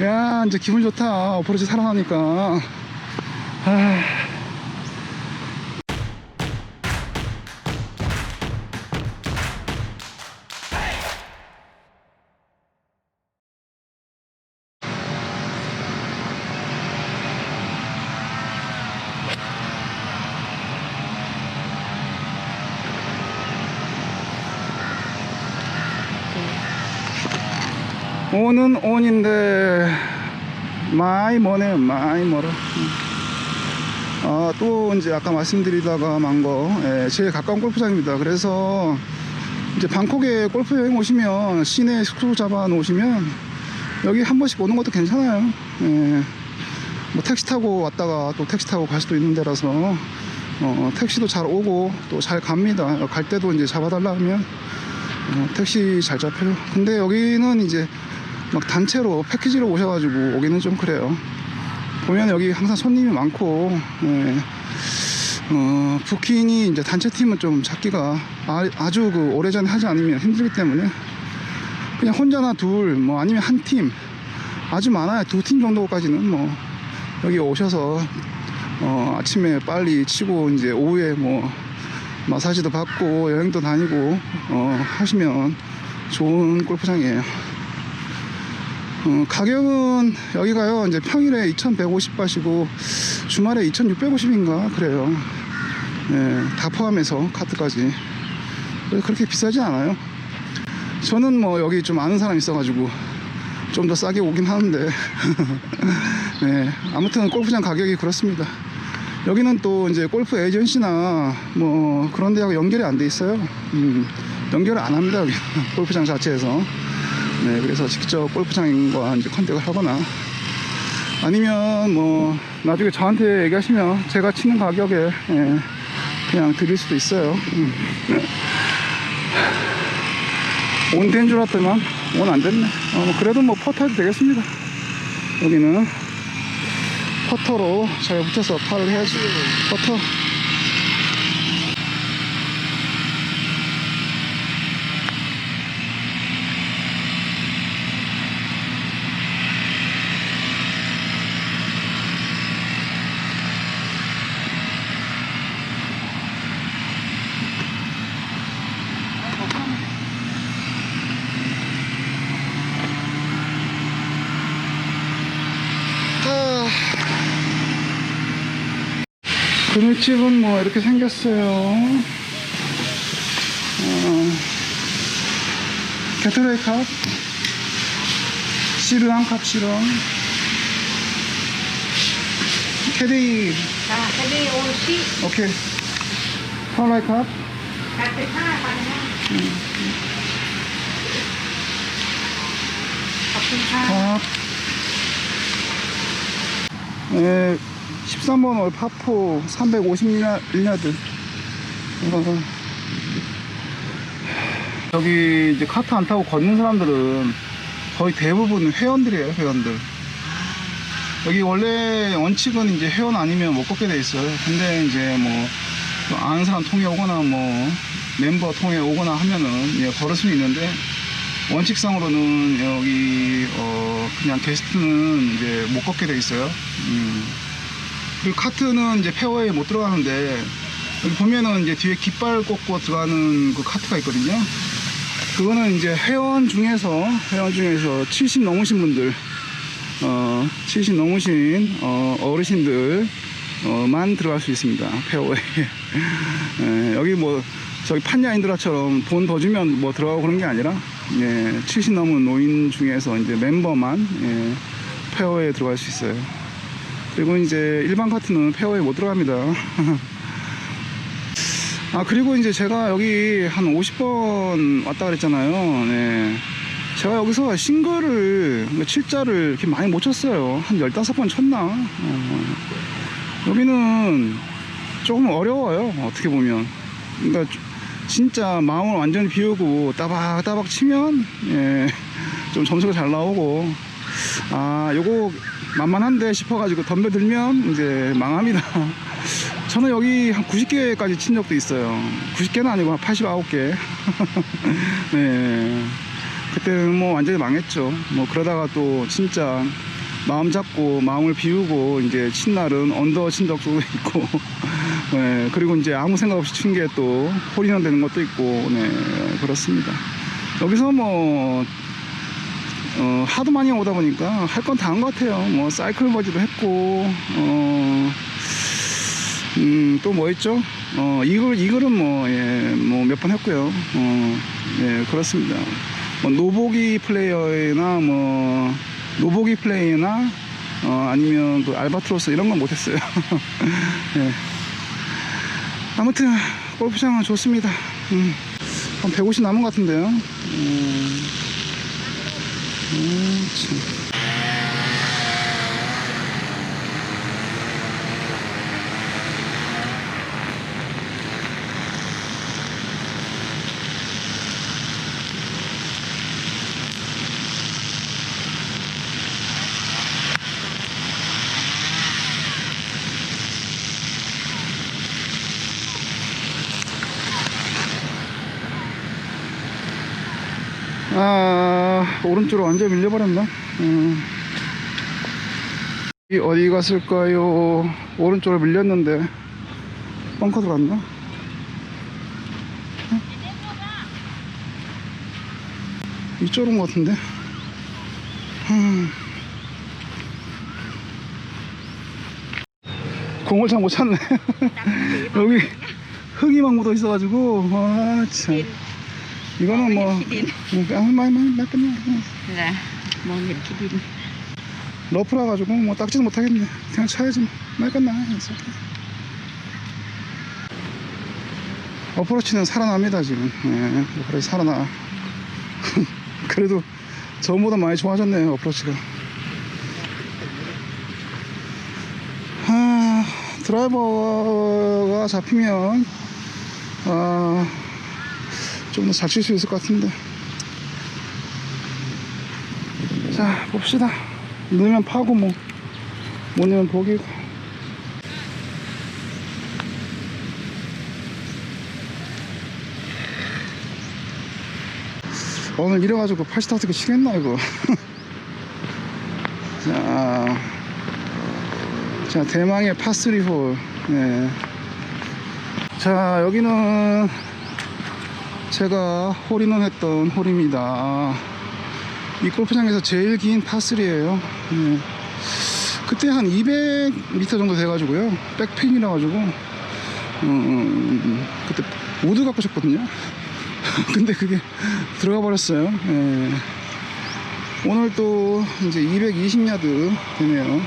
야, 이제 기분 좋다. 어프로치 살아나니까. 아. 온은 온인데 많이 머네 많이 멀어 아, 또 이제 아까 말씀드리다가 만거 예, 제일 가까운 골프장입니다. 그래서 이제 방콕에 골프 여행 오시면 시내 숙소 잡아 놓으시면 여기 한 번씩 오는 것도 괜찮아요. 예, 뭐 택시 타고 왔다가 또 택시 타고 갈 수도 있는 데라서 어, 택시도 잘 오고 또 잘 갑니다. 갈 때도 이제 잡아달라 하면 어, 택시 잘 잡혀요. 근데 여기는 이제 막 단체로 패키지로 오셔가지고 오기는 좀 그래요. 보면 여기 항상 손님이 많고, 예. 어, 부킹이 이제 단체 팀은 좀 잡기가 아, 주그 오래전에 하지 않으면 힘들기 때문에 그냥 혼자나 둘, 뭐 아니면 한 팀, 아주 많아야 두 팀 정도까지는 뭐 여기 오셔서 어, 아침에 빨리 치고 이제 오후에 뭐 마사지도 받고 여행도 다니고 어, 하시면 좋은 골프장이에요. 어, 가격은 여기가요 이제 평일에 2,150바시고 주말에 2,650인가 그래요. 예, 다 포함해서 카트까지 그렇게 비싸지 않아요. 저는 뭐 여기 좀 아는 사람 있어가지고 좀 더 싸게 오긴 하는데 네, 아무튼 골프장 가격이 그렇습니다. 여기는 또 이제 골프 에이전시나 뭐 그런 데하고 연결이 안 돼 있어요. 음, 연결을 안 합니다. 여기 골프장 자체에서. 네, 그래서 직접 골프장과 이제 컨택을 하거나 아니면 뭐 나중에 저한테 얘기하시면 제가 치는 가격에 예, 그냥 드릴 수도 있어요. 음. 온된 줄 알았더만 온 안 됐네. 어, 뭐 그래도 뭐 퍼터 해도 되겠습니다. 여기는 퍼터로 잘 붙여서 팔을 해야지. 퍼터. 아. 고깃집은 뭐 이렇게 생겼어요. 어, 게토레이 컵, 시르한 컵 시럼, 캐리. 아, 캐리 오시. 오케이. 파라이 컵. 같이 파라 컵. 네. 13번 올 파포 351야드. 어. 여기 이제 카트 안 타고 걷는 사람들은 거의 대부분 회원들이에요, 회원들. 여기 원래 원칙은 이제 회원 아니면 못 걷게 돼 있어요. 근데 이제 뭐, 또 아는 사람 통해 오거나 뭐, 멤버 통해 오거나 하면은 예, 걸을 수는 있는데, 원칙상으로는 여기, 어, 그냥 게스트는 이제 못 걷게 돼 있어요. 음. 그리고 카트는 이제 페어웨이에 못 들어가는데, 여기 보면은 이제 뒤에 깃발 꽂고 들어가는 그 카트가 있거든요. 그거는 이제 회원 중에서, 회원 중에서 70 넘으신 분들, 어, 70 넘으신, 어, 어르신들, 어, 만 들어갈 수 있습니다. 페어웨이. 예, 여기 뭐, 저기 판야인드라처럼 돈 더 주면 뭐 들어가고 그런 게 아니라, 예, 70 넘은 노인 중에서 이제 멤버만, 예, 페어웨이에 들어갈 수 있어요. 그리고 이제 일반 카트는 페어웨이 못 들어갑니다. 아, 그리고 이제 제가 여기 한 50번 왔다 그랬잖아요. 네. 제가 여기서 싱글을, 그러니까 칠자를 이렇게 많이 못 쳤어요. 한 15번 쳤나? 어, 여기는 조금 어려워요. 어떻게 보면. 그러니까 진짜 마음을 완전히 비우고 따박따박 치면, 예, 좀 점수가 잘 나오고, 아, 요거 만만한데 싶어가지고 덤벼 들면 이제 망합니다. 저는 여기 한 90개까지 친 적도 있어요. 90개는 아니고 한 89개. 네. 그때는 뭐 완전히 망했죠. 뭐 그러다가 또 진짜 마음 잡고 마음을 비우고 이제 친 날은 언더 친 적도 있고 네, 그리고 이제 아무 생각 없이 친 게 또 홀인원 되는 것도 있고 네 그렇습니다. 여기서 뭐 어, 하도 많이 오다 보니까 할 건 다 한 것 같아요. 뭐 사이클 버지도 했고 어, 음, 또뭐 했죠? 어, 이글, 이글은 뭐, 예, 뭐 몇 번 했고요. 어, 예, 그렇습니다. 뭐 노보기 플레이어나 뭐, 노보기 플레이나, 어, 아니면 그 알바트로스 이런 건 못했어요. 예. 아무튼, 골프장은 좋습니다. 음, 한 150 남은 것 같은데요. 음, 음, 참. 오른쪽으로 완전 밀려버렸나? 음. 이 어디 갔을까요? 오른쪽으로 밀렸는데, 벙커 들어갔나? 어? 이쪽인 것 같은데? 음. 공을 잘 못 찾네. 여기 흙이 막 묻어 있어가지고, 아, 참. 이거는 뭐, 아, 많이, 많이, 많이. Dạ, mong nhìn cái pin. 러프라 가지고 뭐 닦지도 못하겠네. 그냥 쳐야지 뭐. 많이 끝나. 그래서. 어프로치는 살아납니다 지금. 예, 어프로치 살아나. 그래도 전보다 많이 좋아졌네요 어프로치가. 아, 드라이버가 잡히면 아, 좀 더 잘 칠 수 있을 것 같은데. 자, 봅시다. 넣으면 파고 뭐, 못 넣으면 복이고. 오늘 이래가지고 팔스타트가 치겠나, 이거. 자, 자, 대망의 파3 홀. 네. 자, 여기는 제가 홀인원 했던 홀입니다. 이 골프장에서 제일 긴 파3예요. 그때 한 200m 정도 돼가지고요. 백핀이라 가지고 음, 음, 그때 우드 갖고 셨거든요. 근데 그게 들어가 버렸어요. 예. 오늘 또 이제 220야드 되네요.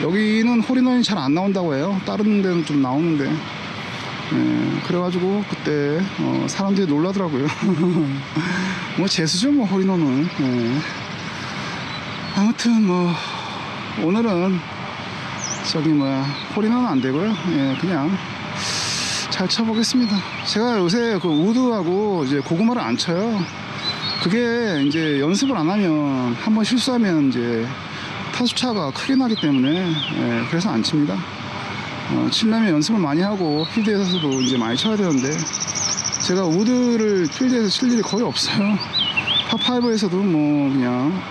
여기는 홀인원이 잘 안 나온다고 해요. 다른 데는 좀 나오는데. 예, 그래가지고 그때 어, 사람들이 놀라더라고요. 뭐 재수죠 뭐 홀인원은. 예. 아무튼 뭐 오늘은 저기 뭐야 홀인원은 안 되고요. 예, 그냥 잘 쳐보겠습니다. 제가 요새 그 우드하고 이제 고구마를 안 쳐요. 그게 이제 연습을 안 하면 한번 실수하면 이제 타수차가 크게 나기 때문에 예, 그래서 안 칩니다. 어, 치려면 연습을 많이 하고 필드에서도 이제 많이 쳐야 되는데 제가 우드를 필드에서 칠 일이 거의 없어요. 파5에서도 뭐 그냥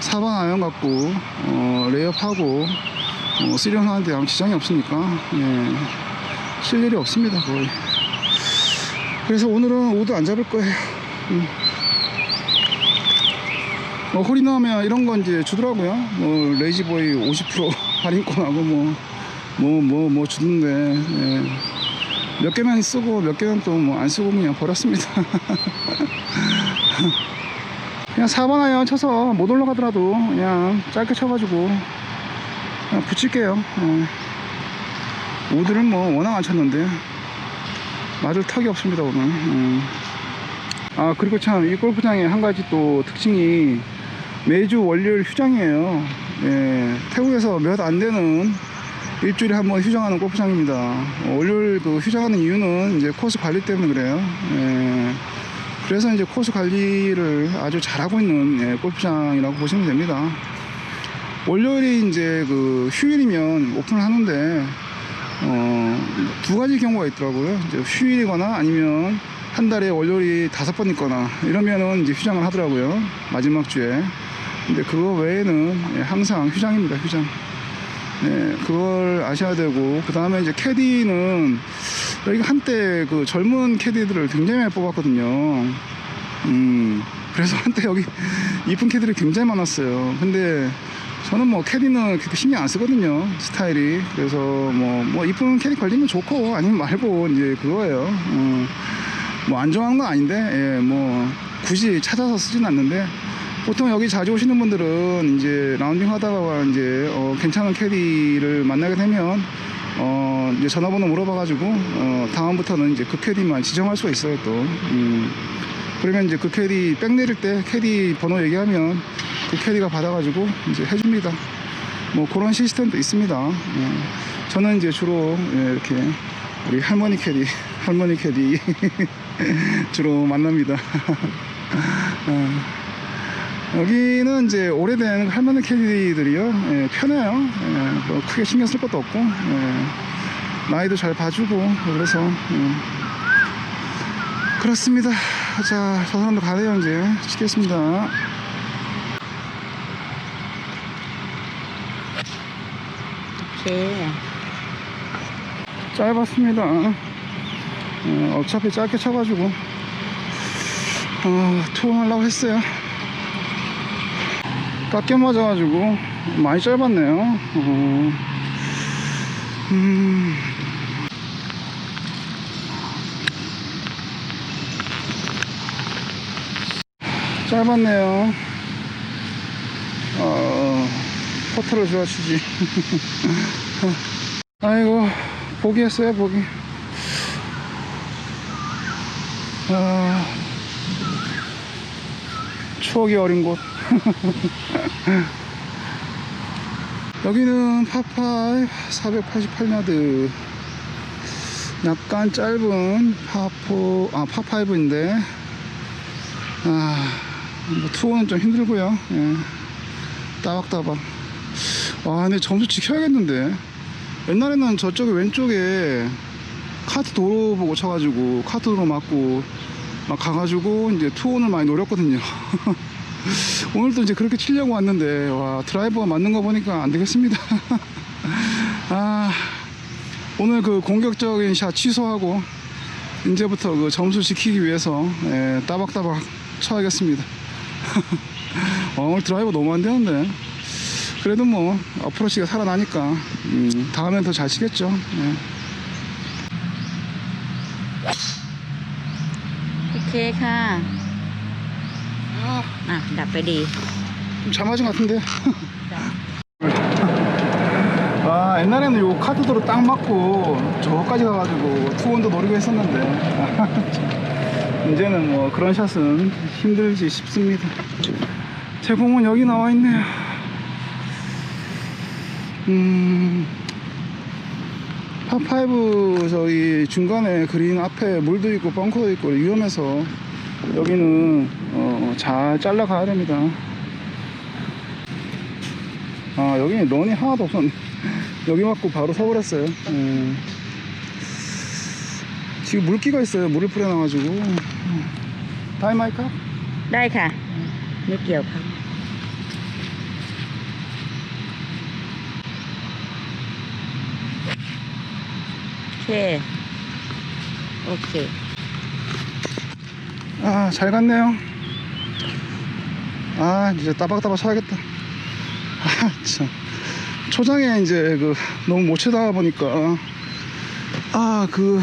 사방 아이언 갖고 어, 레이업하고 어, 쓰리온 하는데 아무 지장이 없으니까 예, 칠 일이 없습니다 거의. 그래서 오늘은 우드 안 잡을 거예요. 음. 뭐 홀인하면 이런 건 이제 주더라고요. 뭐 레이지보이 50% 할인권하고 뭐 뭐 뭐 뭐 주는데 예. 몇 개만 쓰고 몇 개는 또 뭐 안 쓰고 그냥 버렸습니다. 그냥 4번 아이언 쳐서 못 올라가더라도 그냥 짧게 쳐가지고 그냥 붙일게요. 예. 우드는 뭐 워낙 안 쳤는데 맞을 턱이 없습니다 오늘. 음. 아 그리고 참 이 골프장에 한 가지 또 특징이 매주 월요일 휴장이에요. 예, 태국에서 몇 안 되는 일주일에 한 번 휴장하는 골프장입니다. 어, 월요일 그 휴장하는 이유는 이제 코스 관리 때문에 그래요. 예, 그래서 이제 코스 관리를 아주 잘하고 있는 예, 골프장이라고 보시면 됩니다. 월요일이 이제 그 휴일이면 오픈을 하는데 어, 두 가지 경우가 있더라고요. 이제 휴일이거나 아니면 한 달에 월요일이 다섯 번 있거나 이러면은 이제 휴장을 하더라고요. 마지막 주에. 근데 그거 외에는 예, 항상 휴장입니다. 휴장. 네, 그걸 아셔야 되고 그 다음에 이제 캐디는 여기 한때 그 젊은 캐디들을 굉장히 많이 뽑았거든요. 음, 그래서 한때 여기 이쁜 캐디들이 굉장히 많았어요. 근데 저는 뭐 캐디는 그렇게 신경 안 쓰거든요. 스타일이. 그래서 뭐, 뭐 이쁜 캐디 걸리면 좋고 아니면 말고 이제 그거예요. 어, 뭐안 좋아하는 건 아닌데, 예, 뭐 굳이 찾아서 쓰진 않는데 보통 여기 자주 오시는 분들은 이제 라운딩 하다가 이제 어, 괜찮은 캐디를 만나게 되면 어, 이제 전화번호 물어봐가지고 어, 다음부터는 이제 그 캐디만 지정할 수가 있어요 또. 음. 그러면 이제 그 캐디 백 내릴 때 캐디 번호 얘기하면 그 캐디가 받아가지고 이제 해줍니다. 뭐 그런 시스템도 있습니다. 예. 저는 이제 주로 예, 이렇게 우리 할머니 캐디, 할머니 캐디 주로 만납니다. 어. 여기는 이제 오래된 할머니 캐디들이요. 예, 편해요. 예, 뭐 크게 신경 쓸 것도 없고, 예, 나이도 잘 봐주고, 그래서, 예. 그렇습니다. 자, 저 사람도 가네요, 이제. 치겠습니다. 오케이. 짧았습니다. 어, 어차피 짧게 쳐가지고, 어, 투혼하려고 했어요. 깎여 맞아가지고, 많이 짧았네요. 어, 음. 짧았네요. 어, 퍼터를 좋아치지. 아이고, 포기했어요, 포기. 아, 추억이 어린 곳. 여기는 파파이 488야드. 약간 짧은 파포, 아, 파파이브인데, 아, 뭐 투어는 좀 힘들고요. 예. 따박따박. 와, 근데 점수 지켜야겠는데. 옛날에는 저쪽에 왼쪽에 카트 도로 보고 쳐가지고 카트 도로 맞고 막 가가지고 이제 투혼을 많이 노렸거든요. 오늘도 이제 그렇게 치려고 왔는데 와 드라이버가 맞는 거 보니까 안 되겠습니다. 아 오늘 그 공격적인 샷 취소하고 이제부터 그 점수 지키기 위해서 예, 따박따박 쳐야겠습니다. 어, 오늘 드라이버 너무 안 되는데 그래도 뭐 어프로치가 살아나니까 음, 다음엔 더 잘 치겠죠. 예. โอเคค่ะ อ่ะ ดับไปดี 좀 잘 맞은 것 같은데. 아 옛날에는 요 카드도로 딱 맞고 저까지 가가지고 투혼도 노리고 했었는데 이제는 뭐 그런 샷은 힘들지 싶습니다. 제 공은 여기 나와 있네요. 음. 파5 저기 중간에 그린 앞에 물도 있고 벙커도 있고 위험해서 여기는 어, 어 잘 잘라 가야 됩니다. 아 여기 런이 하나도 없었네. 여기 맞고 바로 서버렸어요. 네. 지금 물기가 있어요. 물을 뿌려놔가지고. 다이마이카? 다이카 물기 없어 오케이. 오케이. 아, 잘 갔네요. 아, 이제 따박따박 쳐야겠다. 아, 참. 초장에 이제 그, 너무 못 치다 보니까, 아, 그,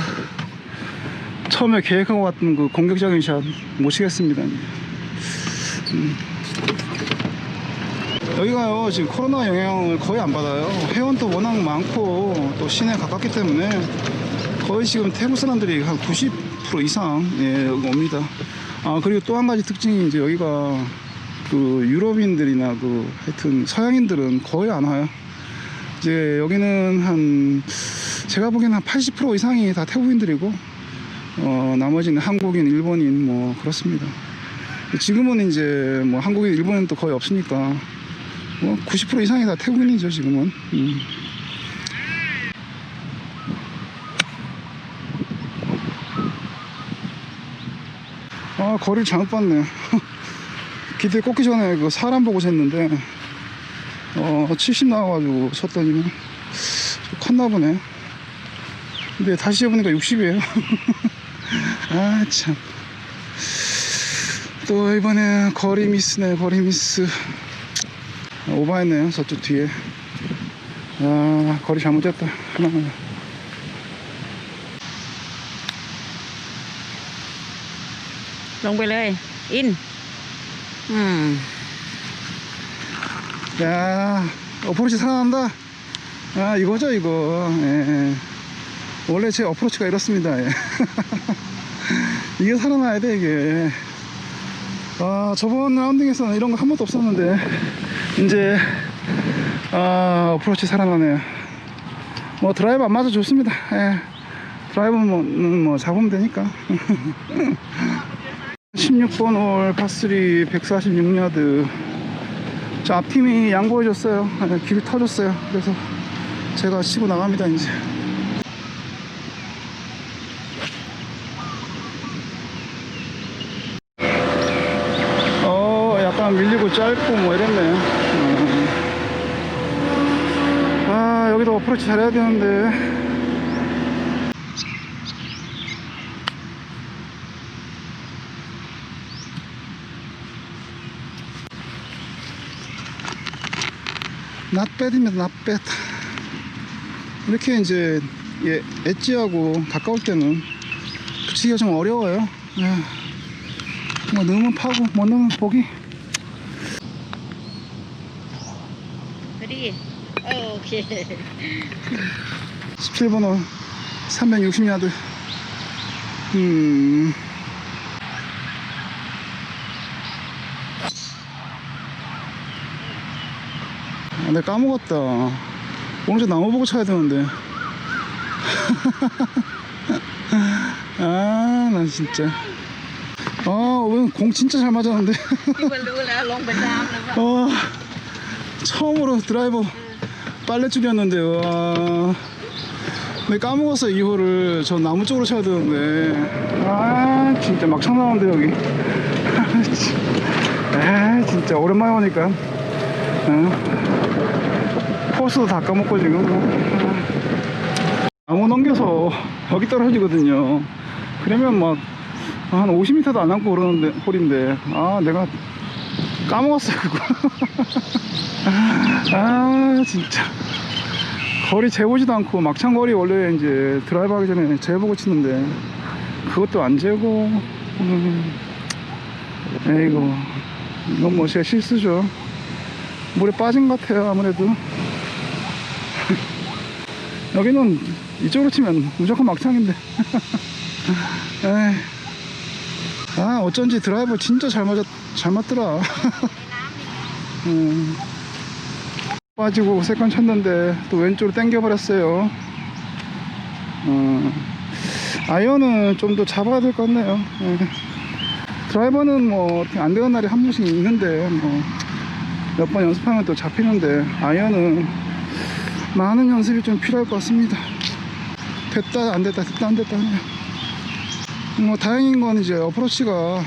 처음에 계획하고 왔던 그 공격적인 샷 못 치겠습니다. 음. 여기가요, 지금 코로나 영향을 거의 안 받아요. 회원도 워낙 많고, 또 시내 가깝기 때문에, 거의 지금 태국 사람들이 한 90% 이상 예, 옵니다. 아 그리고 또 한 가지 특징이 이제 여기가 그 유럽인들이나 그 하여튼 서양인들은 거의 안 와요. 이제 여기는 한 제가 보기에는 한 80% 이상이 다 태국인들이고 어 나머지는 한국인, 일본인 뭐 그렇습니다. 지금은 이제 뭐 한국인, 일본인 또 거의 없으니까 뭐 90% 이상이 다 태국인이죠 지금은. 음. 아 거리를 잘못 봤네. 기대 꽂기 전에 그 사람 보고 쟀는데 어 70 나와가지고 쳤더니 좀 컸나 보네. 근데 다시 재보니까 60이에요. 아 참. 또 이번에 거리 미스네 거리 미스. 오버했네요 저쪽 뒤에. 아 거리 잘못됐다. 하나만 ลงไปเลย อิน อืม 야, 어프로치 살아난다. 아, 이거죠, 이거. 예. 원래 제 어프로치가 이렇습니다. 예. 이게 살아나야 돼, 이게. 아, 저번 라운딩에서는 이런 거 한 번도 없었는데, 이제, 아, 어프로치 살아나네요. 뭐, 드라이브 안 맞아 좋습니다. 예. 드라이브는 뭐, 음, 뭐 잡으면 되니까. 16번 홀 파3 146야드. 저 앞팀이 양보해줬어요. 아, 길 터줬어요. 그래서 제가 치고 나갑니다, 이제. 어, 약간 밀리고 짧고 뭐 이랬네요. 어. 아, 여기도 어프로치 잘해야 되는데. 낫뱃입니다. 낫뱃 이렇게 이제 예, 엣지하고 가까울 때는 붙이기가 좀 어려워요. 예. 뭐 넣으면 파고 못 넣으면 보기. 어, 오케이. 17번호 360야드 음. 내 까먹었다. 오늘 나무 보고 쳐야 되는데. 아 나 진짜. 아오늘공 진짜 잘 맞았는데. 어, 처음으로 드라이버 빨래줄이었는데 와. 근데 까먹었어 2호를 저 나무 쪽으로 쳐야 되는데. 아 진짜 막창 나오는데 여기. 아, 에 아, 진짜. 오랜만에 오니까. 응. 코스도 다 까먹고 지금. 나무 넘겨서 여기 떨어지거든요. 그러면 막, 한 50m도 안 남고 오르는데, 홀인데. 아, 내가 까먹었어요, 그거. 아, 진짜. 거리 재보지도 않고, 막창 거리 원래 이제 드라이브 하기 전에 재보고 치는데, 그것도 안 재고, 음, 에이고, 이건 뭐 제 실수죠. 물에 빠진 것 같아요, 아무래도. 여기는 이쪽으로 치면 무조건 막창인데. 아, 어쩐지 드라이버 진짜 잘 맞았, 잘 맞더라. 음. 빠지고 세컨 쳤는데 또 왼쪽으로 당겨 버렸어요. 어, 아이언은 좀 더 잡아야 될 것 같네요. 예. 드라이버는 뭐 안 되는 날이 한 번씩 있는데 뭐 몇 번 연습하면 또 잡히는데 아이언은 많은 연습이 좀 필요할 것 같습니다. 됐다 안 됐다 됐다 안 됐다. 뭐 다행인 건 이제 어프로치가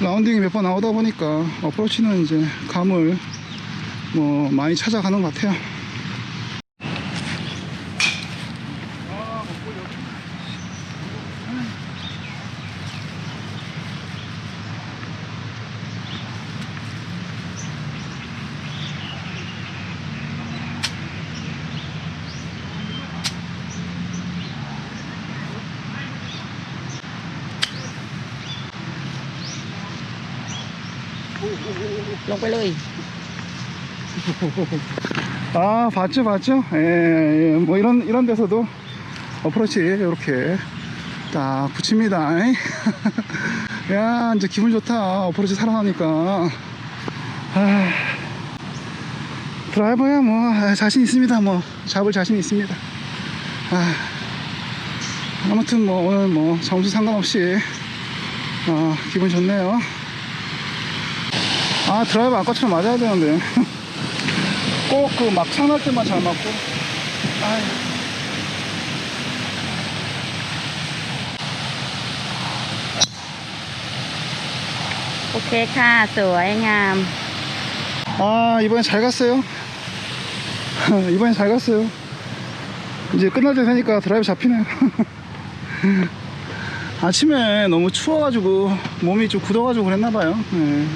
라운딩이 몇 번 나오다 보니까 어프로치는 이제 감을 뭐 많이 찾아가는 것 같아요. ลงไปเลย 아 봤죠 봤죠 예, 예, 뭐 이런 이런 데서도 어프로치 이렇게 딱 붙입니다 야 이제 기분 좋다 어프로치 살아나니까 아, 드라이버야 뭐 아, 자신 있습니다 뭐 잡을 자신 있습니다 아, 아무튼 뭐 오늘 뭐 점수 상관없이 어, 기분 좋네요 아 드라이브 아까처럼 맞아야 되는데. 꼭 그 막 상할 때만 잘 맞고. 아휴. 오케이 카 스와잉함 아 이번엔 잘 갔어요. 이번엔 잘 갔어요. 이제 끝날 때 되니까 드라이브 잡히네요. 아침에 너무 추워가지고 몸이 좀 굳어가지고 그랬나봐요. 네.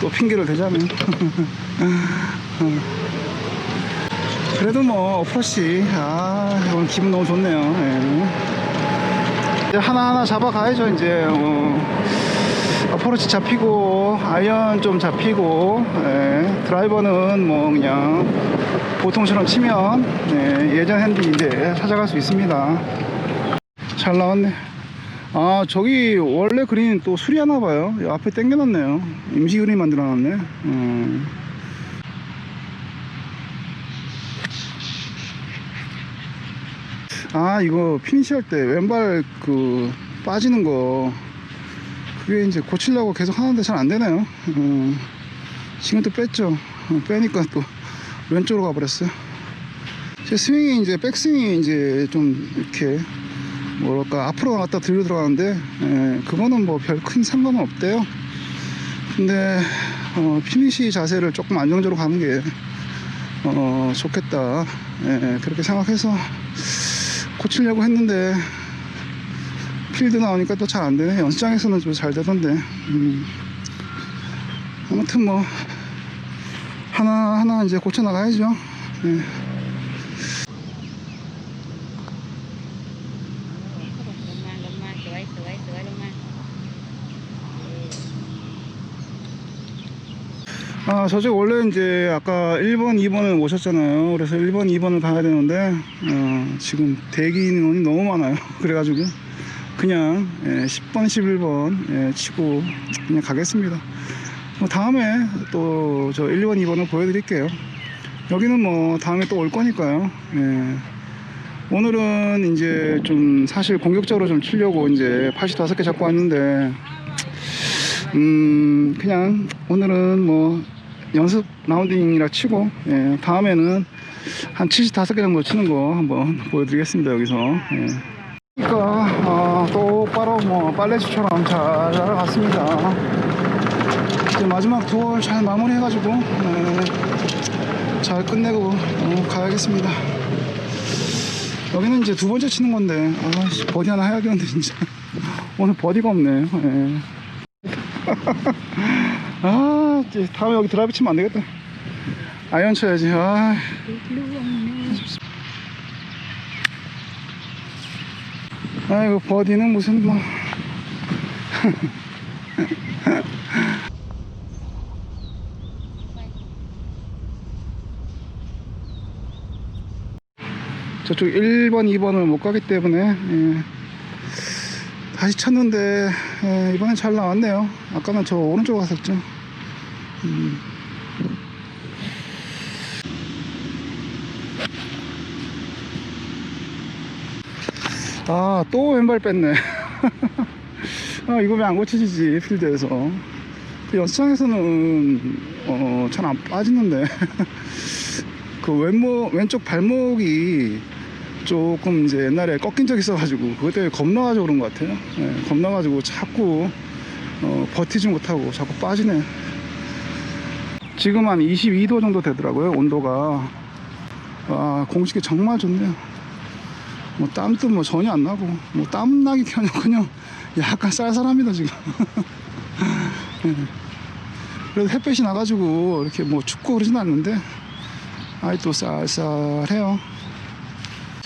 또 핑계를 대자면. 그래도 뭐 어프로치. 아 오늘 기분 너무 좋네요. 예. 이제 하나하나 잡아가야죠 이제. 어, 어프로치 잡히고 아이언 좀 잡히고 예, 드라이버는 뭐 그냥 보통처럼 치면 예, 예전 핸디 이제 찾아갈 수 있습니다. 잘 나왔네 아 저기 원래 그린 또 수리하나 봐요 앞에 당겨놨네요 임시 그린 만들어 놨네 음. 아 이거 피니시 할 때 왼발 그 빠지는 거 그게 이제 고치려고 계속 하는데 잘 안 되네요. 음, 지금 또 뺐죠. 어, 빼니까 또 왼쪽으로 가버렸어요. 제 스윙이 이제 백스윙이 이제 좀 이렇게 뭐랄까 앞으로 나갔다 들려 들어가는데 예, 그거는 뭐 별 큰 상관은 없대요. 근데 어, 피니시 자세를 조금 안정적으로 가는 게 어, 좋겠다. 예, 그렇게 생각해서 고치려고 했는데 필드 나오니까 또 잘 안 되네. 연습장에서는 좀 잘 되던데. 음. 아무튼 뭐 하나 하나 이제 고쳐 나가야죠. 예. 아, 저쪽 원래 이제 아까 1번, 2번을 모셨잖아요. 그래서 1번, 2번을 가야 되는데, 어, 지금 대기 인원이 너무 많아요. 그래가지고, 그냥, 예, 10번, 11번, 예, 치고, 그냥 가겠습니다. 뭐 다음에 또 저 1, 2번, 2번을 보여드릴게요. 여기는 뭐 다음에 또 올 거니까요. 예. 오늘은 이제 좀 사실 공격적으로 좀 치려고 이제 85개 잡고 왔는데, 음, 그냥 오늘은 뭐 연습 라운딩이라 치고, 예, 다음에는 한 75개 정도 치는 거 한번 보여드리겠습니다, 여기서. 예. 그러니까, 아, 똑바로 뭐 빨래주처럼 잘 날아갔습니다. 이제 마지막 두월 잘 마무리 해가지고, 예, 잘 끝내고 어, 가야겠습니다. 여기는 이제 두 번째 치는 건데, 아, 씨, 버디 하나 해야겠는데, 진짜. 오늘 버디가 없네. 예. 아, 이제 다음에 여기 드라이브 치면 안 되겠다. 아이언 쳐야지. 아. 아이고, 버디는 무슨 뭐. 저쪽 1번, 2번을 못 가기 때문에, 예. 다시 쳤는데 예, 이번엔 잘 나왔네요. 아까는 저 오른쪽 갔었죠. 음. 아또 왼발 뺐네. 아 이거 왜 안 고쳐지지 필드에서. 그 연습장에서는 어, 잘 안 빠지는데. 그 왼목 왼쪽 발목이 조금 이제 옛날에 꺾인 적 있어가지고 그것 때문에 겁나가지고 그런 것 같아요. 예, 겁나가지고 자꾸 어, 버티지 못하고 자꾸 빠지네. 지금 한 22도 정도 되더라고요 온도가. 와 공식이 정말 좋네요. 뭐 땀도 뭐 전혀 안 나고 뭐 땀 나기 그냥 그냥 약간 쌀쌀합니다 지금. 예. 그래도 햇볕이 나가지고 이렇게 뭐 춥고 그러진 않는데 아이 또 쌀쌀해요.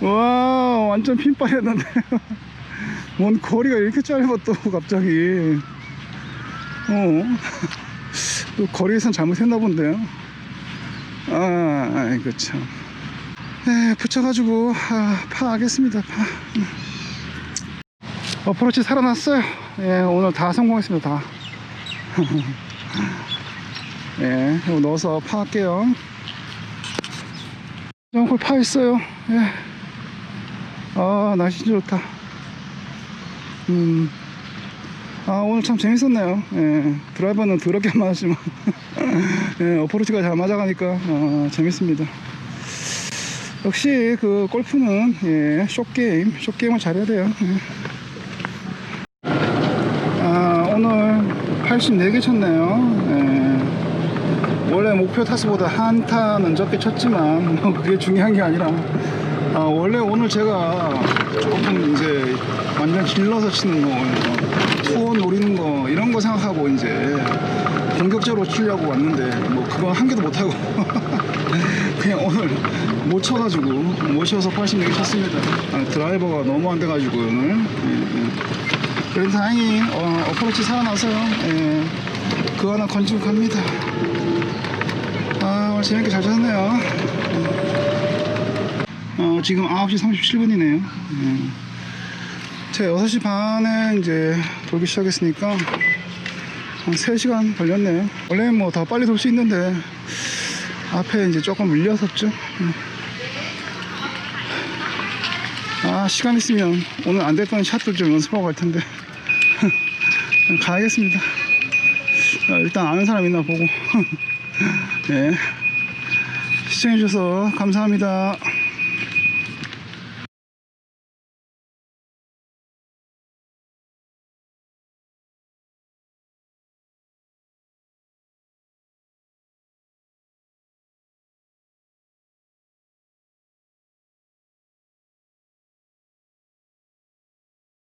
와, 완전 핀발이었는데. 뭔 거리가 이렇게 짧아 또 갑자기. 어. 또 거리에선 잘못했나 본데요. 아, 아이고 참. 에, 붙여가지고 아, 파 하겠습니다. 파. 어프로치 살아났어요. 예, 오늘 다 성공했습니다. 다. 예, 이거 넣어서 파할게요. 정골 파 있어요. 예. 아, 날씨 좋다. 음. 아, 오늘 참 재밌었네요. 예. 드라이버는 더럽게 안 맞았지만, 예, 어프로치가 잘 맞아가니까, 아, 재밌습니다. 역시 그 골프는, 예, 숏게임, 숏게임을 잘해야 돼요. 예. 아, 오늘 84개 쳤네요. 예. 원래 목표 타수보다 한 타는 적게 쳤지만, 뭐 그게 중요한 게 아니라, 아, 원래 오늘 제가 조금 이제 완전 질러서 치는 거, 어, 투어 노리는 거, 이런 거 생각하고 이제 본격적으로 치려고 왔는데, 뭐 그건 한 개도 못 하고, 그냥 오늘 못 쳐가지고, 못 쳐서 84개 쳤습니다. 아, 드라이버가 너무 안 돼가지고, 오늘. 예, 예. 그래도 다행히, 어, 어프로치 살아나서요. 예. 그거 하나 건지고 갑니다. 아, 재밌게 잘 쳤네요. 어, 지금 9시 37분이네요. 제 6시 반에 이제 돌기 시작했으니까 한 3시간 걸렸네요. 원래는 뭐 더 빨리 돌 수 있는데 앞에 이제 조금 밀렸었죠. 음. 아, 시간 있으면 오늘 안 됐던 샷들 좀 연습하고 갈 텐데. 가야겠습니다. 아, 일단 아는 사람 있나 보고. 네. 시청해주셔서 감사합니다.